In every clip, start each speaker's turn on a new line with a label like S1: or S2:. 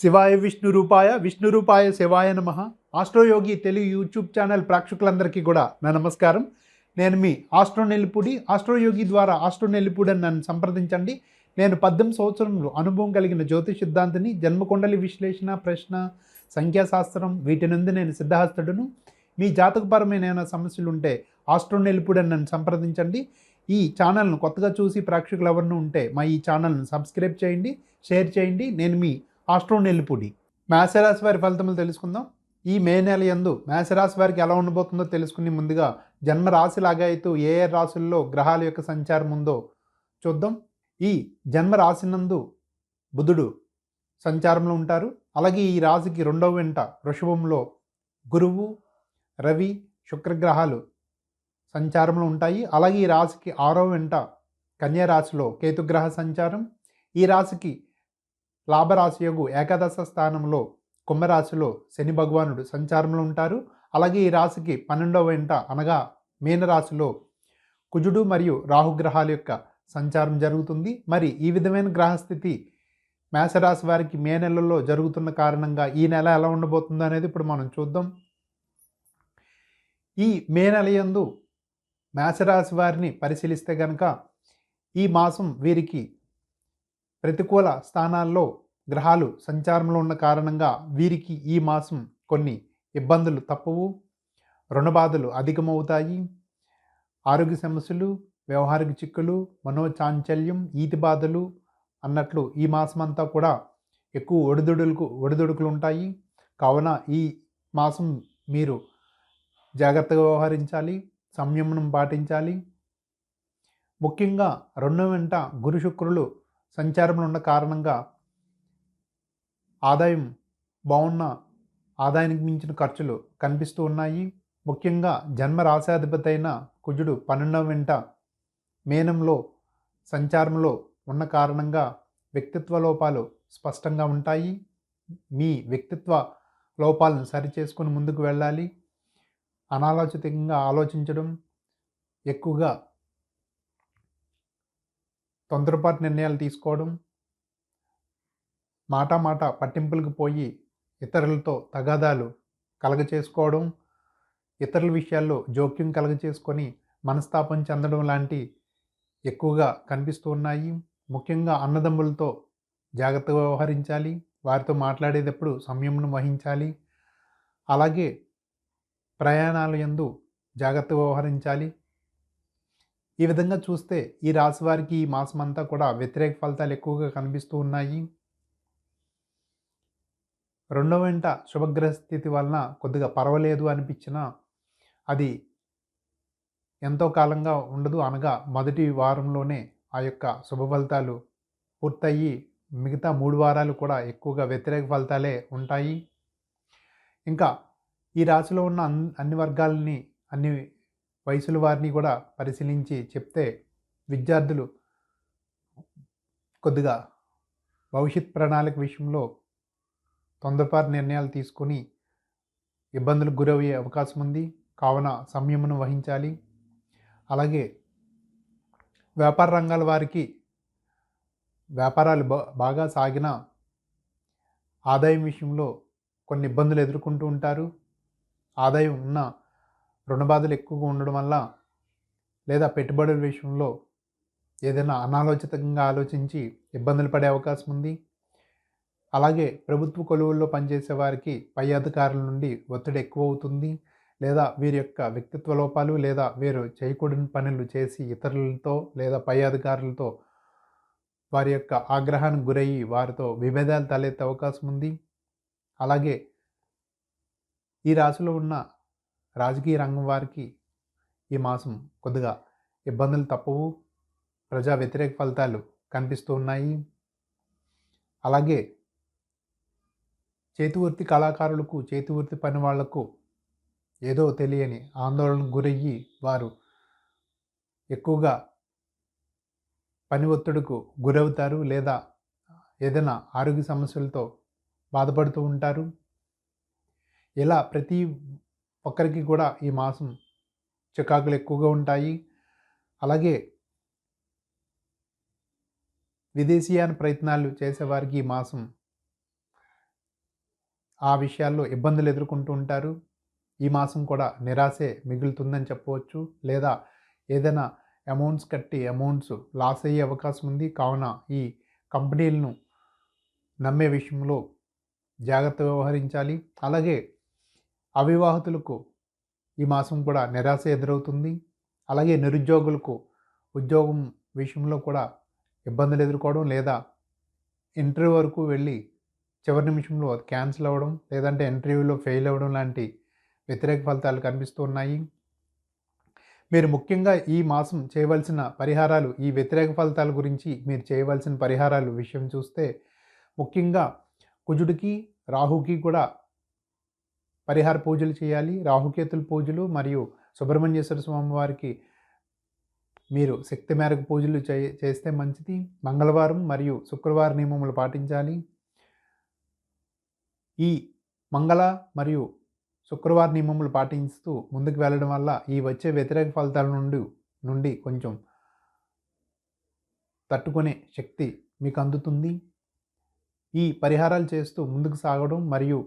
S1: శివాయ విష్ణు రూపాయ విష్ణు రూపాయ శివాయ నమ. ఆస్ట్రోయోగి తెలుగు యూట్యూబ్ ఛానల్ ప్రేక్షకులందరికీ కూడా నా నమస్కారం. నేను మీ ఆస్ట్రో నెల్లిపూడి ఆస్ట్రోయోగి ద్వారా ఆస్ట్రో నెల్లిపూడి అని నన్ను సంప్రదించండి. నేను పద్దెనిమిది సంవత్సరంలో అనుభవం కలిగిన జ్యోతిష్ సిద్ధాంతిని జన్మకొండలి విశ్లేషణ ప్రశ్న సంఖ్యాశాస్త్రం వీటి నుండి నేను సిద్ధహస్తుడును. మీ జాతకపరమైన ఏమైనా సమస్యలు ఉంటే ఆస్ట్రో నెల్లిపూడి అని నన్ను సంప్రదించండి. ఈ ఛానల్ను కొత్తగా చూసి ప్రేక్షకులు ఎవరిని ఉంటే మా ఈ ఛానల్ను సబ్స్క్రైబ్ చేయండి షేర్ చేయండి. నేను మీ ఆస్ట్రో నెల్లిపూడి మేషరాశి వారి ఫలితములు తెలుసుకుందాం. ఈ మే నెల యందు మేషరాశి వారికి ఎలా ఉండబోతుందో తెలుసుకుని ముందుగా జన్మ రాశి లాగాయితూ ఏ ఏ రాశుల్లో గ్రహాల యొక్క సంచారం ఉందో చూద్దాం. ఈ జన్మ రాశినందు బుధుడు సంచారంలో ఉంటారు. అలాగే ఈ రాశికి రెండవ వెంట వృషభంలో గురువు రవి శుక్రగ్రహాలు సంచారంలో ఉంటాయి. అలాగే ఈ రాశికి ఆరో వెంట కన్యా రాశిలో కేతుగ్రహ సంచారం. ఈ రాశికి లాభరాశి యొగు ఏకాదశ స్థానంలో కుంభరాశిలో శని భగవానుడు సంచారంలో ఉంటారు. అలాగే ఈ రాశికి పన్నెండవ ఇంట అనగా మీనరాశిలో కుజుడు మరియు రాహుగ్రహాల యొక్క సంచారం జరుగుతుంది. మరి ఈ విధమైన గ్రహస్థితి మేషరాశి వారికి మే నెలలో జరుగుతున్న కారణంగా ఈ నెల ఎలా ఉండబోతుందో అనేది ఇప్పుడు మనం చూద్దాం. ఈ మే నెల యందు మేషరాశి వారిని పరిశీలిస్తే కనుక ఈ మాసం వీరికి ప్రతికూల స్థానాల్లో గ్రహాలు సంచారంలో ఉన్న కారణంగా వీరికి ఈ మాసం కొన్ని ఇబ్బందులు తప్పవు. రుణబాధలు అధికమవుతాయి. ఆరోగ్య సమస్యలు వ్యవహారిక చిక్కులు మనోచాంచల్యం ఈతి బాధలు అన్నట్లు ఈ మాసం అంతా కూడా ఎక్కువ ఒడిదుడులకు ఒడిదుడుకులు ఉంటాయి. కావున ఈ మాసం మీరు జాగ్రత్తగా వ్యవహరించాలి సంయమనం పాటించాలి. ముఖ్యంగా రెండో వెంట గురు శుక్రులు సంచారంలో ఉన్న కారణంగా ఆదాయం బాగున్న ఆదాయానికి మించిన ఖర్చులు కనిపిస్తూ ఉన్నాయి. ముఖ్యంగా జన్మ రాశాధిపతి అయిన కుజుడు పన్నెండవ వెంట మేనంలో సంచారంలో ఉన్న కారణంగా వ్యక్తిత్వ లోపాలు స్పష్టంగా ఉంటాయి. మీ వ్యక్తిత్వ లోపాలను సరిచేసుకుని ముందుకు వెళ్ళాలి. అనాలోచితంగా ఆలోచించడం ఎక్కువగా తొందరపాటు నిర్ణయాలు తీసుకోవడం మాట మాట పట్టింపులకు పోయి ఇతరులతో తగాదాలు కలగచేసుకోవడం ఇతరుల విషయాల్లో జోక్యం కలగచేసుకొని మనస్తాపం చెందడం లాంటి ఎక్కువగా కనిపిస్తూ ఉన్నాయి. ముఖ్యంగా అన్నదమ్ములతో జాగ్రత్తగా వ్యవహరించాలి వారితో మాట్లాడేటప్పుడు సంయమనం వహించాలి. అలాగే ప్రయాణాల ఎందు జాగ్రత్తగా వ్యవహరించాలి. ఈ విధంగా చూస్తే ఈ రాశి వారికి ఈ మాసం అంతా కూడా వ్యతిరేక ఫలితాలు ఎక్కువగా కనిపిస్తూ ఉన్నాయి. రెండవ వెంట శుభగ్రహ స్థితి వలన కొద్దిగా పర్వాలేదు అనిపించినా అది ఎంతో కాలంగా ఉండదు అనగా మొదటి వారంలోనే ఆ యొక్క శుభ ఫలితాలు పూర్తయ్యి మిగతా మూడు వారాలు కూడా ఎక్కువగా వ్యతిరేక ఫలితాలే ఉంటాయి. ఇంకా ఈ రాశిలో ఉన్న అన్ అన్ని వర్గాలని అన్ని వయసుల వారిని కూడా పరిశీలించి చెప్తే విద్యార్థులు కొద్దిగా భవిష్యత్ ప్రణాళిక విషయంలో తొందరపాటు నిర్ణయాలు తీసుకొని ఇబ్బందులకు గురయ్యే అవకాశం ఉంది. కావున సంయమనం వహించాలి. అలాగే వ్యాపార రంగాల వారికి వ్యాపారాలు బాగా సాగిన ఆదాయం విషయంలో కొన్ని ఇబ్బందులు ఎదుర్కొంటూ ఉంటారు. ఆదాయం ఉన్న రుణబాధలు ఎక్కువగా ఉండడం వల్ల లేదా పెట్టుబడుల విషయంలో ఏదైనా అనాలోచితంగా ఆలోచించి ఇబ్బందులు పడే అవకాశం ఉంది. అలాగే ప్రభుత్వ కొలువుల్లో పనిచేసే వారికి పై అధికారుల నుండి ఒత్తిడి ఎక్కువ అవుతుంది లేదా వీరి యొక్క వ్యక్తిత్వ లోపాలు లేదా వీరు చేయకూడని పనులు చేసి ఇతరులతో లేదా పై అధికారులతో వారి యొక్క ఆగ్రహానికి గురయ్యి వారితో విభేదాలు తలెత్తే అవకాశం ఉంది. అలాగే ఈ రాశిలో ఉన్న రాజకీయ రంగం వారికి ఈ మాసం కొద్దిగా ఇబ్బందులు తప్పవు. ప్రజా వ్యతిరేక ఫలితాలు కనిపిస్తూ ఉన్నాయి. అలాగే చేతివృత్తి కళాకారులకు చేతివృత్తి పని వాళ్ళకు ఏదో తెలియని ఆందోళనకు గురయ్యి వారు ఎక్కువగా పని ఒత్తిడికు గురవుతారు లేదా ఏదైనా ఆరోగ్య సమస్యలతో బాధపడుతూ ఉంటారు. ఇలా ప్రతి ఒక్కరికి కూడా ఈ మాసం చికాకులు ఎక్కువగా ఉంటాయి. అలాగే విదేశీయాన ప్రయత్నాలు చేసేవారికి ఈ మాసం ఆ విషయాల్లో ఇబ్బందులు ఎదుర్కొంటూ ఉంటారు. ఈ మాసం కూడా నిరాశే మిగులుతుందని చెప్పవచ్చు. లేదా ఏదైనా అమౌంట్స్ కట్టి అమౌంట్స్ లాస్ అయ్యే అవకాశం ఉంది. కావున ఈ కంపెనీలను నమ్మే విషయంలో జాగ్రత్తగా వ్యవహరించాలి. అలాగే అవివాహితులకు ఈ మాసం కూడా నిరాశ ఎదురవుతుంది. అలాగే నిరుద్యోగులకు ఉద్యోగం విషయంలో కూడా ఇబ్బందులు ఎదుర్కోవడం లేదా ఇంటర్వ్యూ వరకు వెళ్ళి చివరి నిమిషంలో అది క్యాన్సిల్ అవ్వడం లేదంటే ఇంటర్వ్యూలో ఫెయిల్ అవ్వడం లాంటి వ్యతిరేక ఫలితాలు కనిపిస్తూ ఉన్నాయి. మీరు ముఖ్యంగా ఈ మాసం చేయవలసిన పరిహారాలు ఈ వ్యతిరేక ఫలితాల గురించి మీరు చేయవలసిన పరిహారాలు విషయం చూస్తే ముఖ్యంగా కుజుడికి రాహుకి కూడా పరిహార పూజలు చేయాలి రాహుకేతుల పూజలు మరియు సుబ్రహ్మణ్యేశ్వర స్వామి వారికి మీరు శక్తి మేరకు పూజలు చే చేస్తే మంచిది. మంగళవారం మరియు శుక్రవారం నియమములు పాటించాలి. ఈ మంగళ మరియు శుక్రవారం నియమములు పాటిస్తూ ముందుకు వెళ్ళడం వల్ల ఈ వచ్చే వ్యతిరేక ఫలితాల నుండి నుండి కొంచెం తట్టుకునే శక్తి మీకు అందుతుంది. ఈ పరిహారాలు చేస్తూ ముందుకు సాగడం మరియు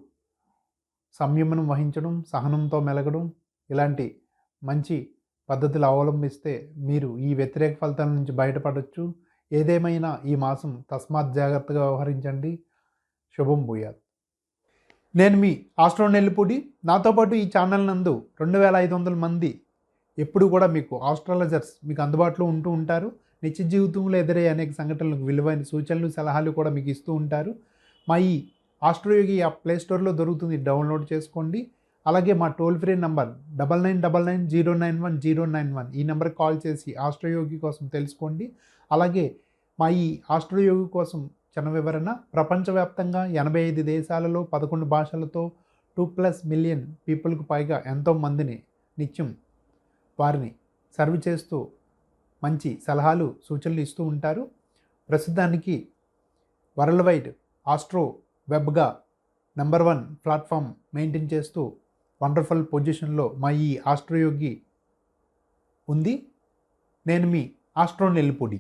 S1: సంయమనం వహించడం సహనంతో మెలగడం ఇలాంటి మంచి పద్ధతులు అవలంబిస్తే మీరు ఈ వ్యతిరేక ఫలితాల నుంచి బయటపడవచ్చు ఏదేమైనా ఈ మాసం తస్మాత్ జాగ్రత్తగా వ్యవహరించండి. శుభం భూయాత్. నేను మీ ఆస్ట్రో నెల్లిపూడి. నాతో పాటు ఈ ఛానల్ నందు రెండు వేల ఐదు వందల మంది ఎప్పుడు కూడా మీకు ఆస్ట్రాలజర్స్ మీకు అందుబాటులో ఉంటూ ఉంటారు. నిత్య జీవితంలో ఎదురయ్యే అనేక సంఘటనలకు విలువైన సూచనలు సలహాలు కూడా మీకు ఇస్తూ ఉంటారు. మా ఈ ఆస్ట్రోయోగి యాప్ ప్లే స్టోర్లో దొరుకుతుంది. డౌన్లోడ్ చేసుకోండి. అలాగే మా toll free number double nine double nine zero nine one zero nine one ఈ నెంబర్కి కాల్ చేసి ఆస్ట్రోయోగి కోసం తెలుసుకోండి. అలాగే మా ఈ ఆస్ట్రోయోగి కోసం చిన్న వివరణ ప్రపంచవ్యాప్తంగా ఎనభై ఐదు దేశాలలో పదకొండు భాషలతో టూ ప్లస్ మిలియన్ పీపుల్కి పైగా ఎంతో మందిని నిత్యం వారిని సర్వ్ చేస్తూ మంచి సలహాలు సూచనలు ఇస్తూ ఉంటారు. ప్రస్తుతానికి వరల్డ్ వైడ్ ఆస్ట్రో వెబ్గా నెంబర్ వన్ ప్లాట్ఫామ్ మెయింటైన్ చేస్తూ వండర్ఫుల్ పొజిషన్లో మా ఈ ఆస్ట్రోయోగి ఉంది. నేను మీ ఆస్ట్రో నెల్లిపొడి